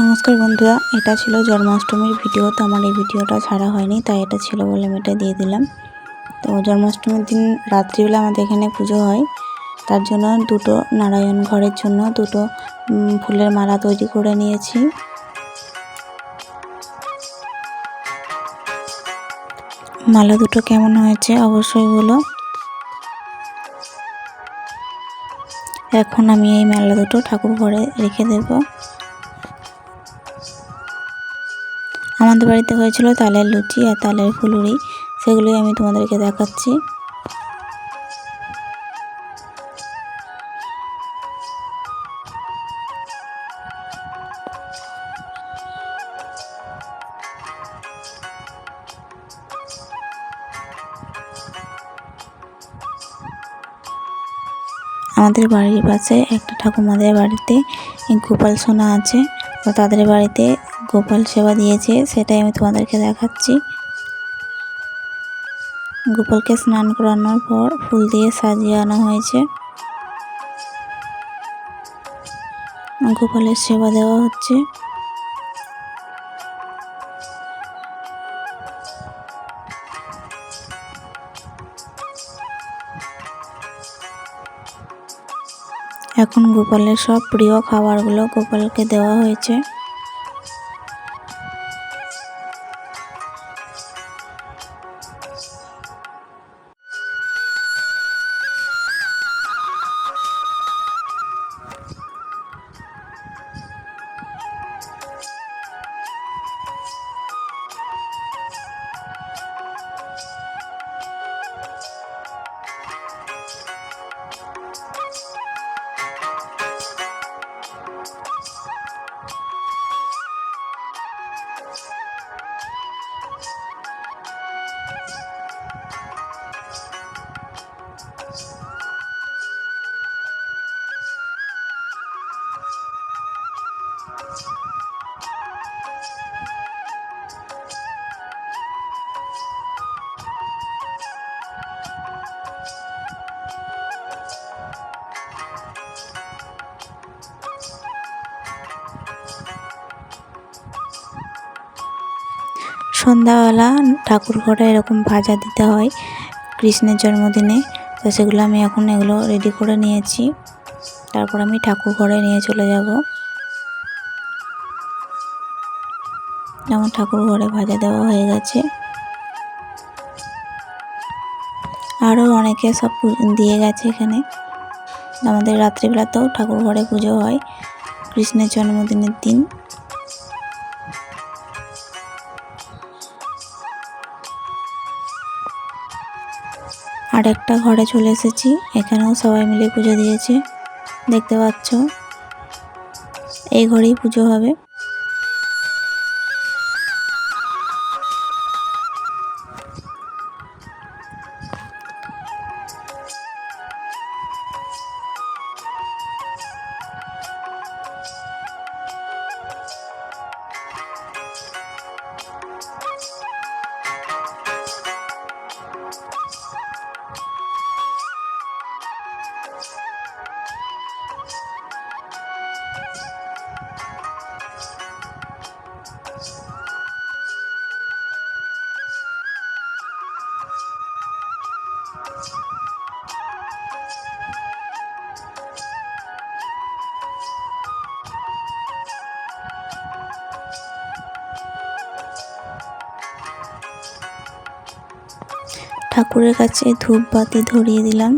নমস্কার বন্ধুরা, এটা ছিল জন্মাষ্টমীর ভিডিও। তো আমার এই ভিডিওটা ছাড়া হয়নি, তাই এটা ছিল বলে আমি এটা দিয়ে দিলাম। তো জন্মাষ্টমীর দিন রাত্রিবেলা আমাদের এখানে পুজো হয়। তার জন্য দুটো নারায়ণ ঘরের জন্য দুটো ফুলের মালা তৈরি করে নিয়েছি। মালা দুটো কেমন হয়েছে অবশ্যই বলো। এখন আমি এই মালা দুটো ঠাকুর ঘরে রেখে দেবো। আমাদের বাড়িতে হয়েছিল তালের লুচি আর তালের ফুলুরি। সেগুলোই আমি তোমাদেরকে দেখাচ্ছি। আমাদের বাড়ির পাশে একটা ঠাকুমাদের বাড়িতে গোপাল সোনা আছে। তো তাদের বাড়িতে গোপাল সেবা দিয়েছে, সেটাই আমি তোমাদেরকে দেখাচ্ছি। গোপালকে স্নান করানোর পর ফুল দিয়ে সাজিয়ে আনা হয়েছে। গোপালের সেবা দেওয়া হচ্ছে। এখন গোপালের সব প্রিয় খাবারগুলো গোপালকে দেওয়া হয়েছে। সন্ধ্যাবেলা ঠাকুর ঘরে এরকম ভাজা দিতে হয় কৃষ্ণের জন্মদিনে। তো সেগুলো আমি এখন এগুলো রেডি করে নিয়েছি। তারপর আমি ঠাকুর ঘরে নিয়ে চলে যাব। আমার ঠাকুর ঘরে ভাজা দেওয়া হয়ে গেছে। আরও অনেকে সব দিয়ে গেছে এখানে। আমাদের রাত্রিবেলাতেও ঠাকুর ঘরে পুজো হয়, কৃষ্ণের জন্মদিনের দিন। আর একটা ঘরে চলে এসেছি, এখানেও সবাই মিলে পুজো দিয়েছে। দেখতে পাচ্ছ, এই ঘরেই পুজো হবে। ঠাকুরের কাছে ধূপ বাতি ধরিয়ে দিলাম।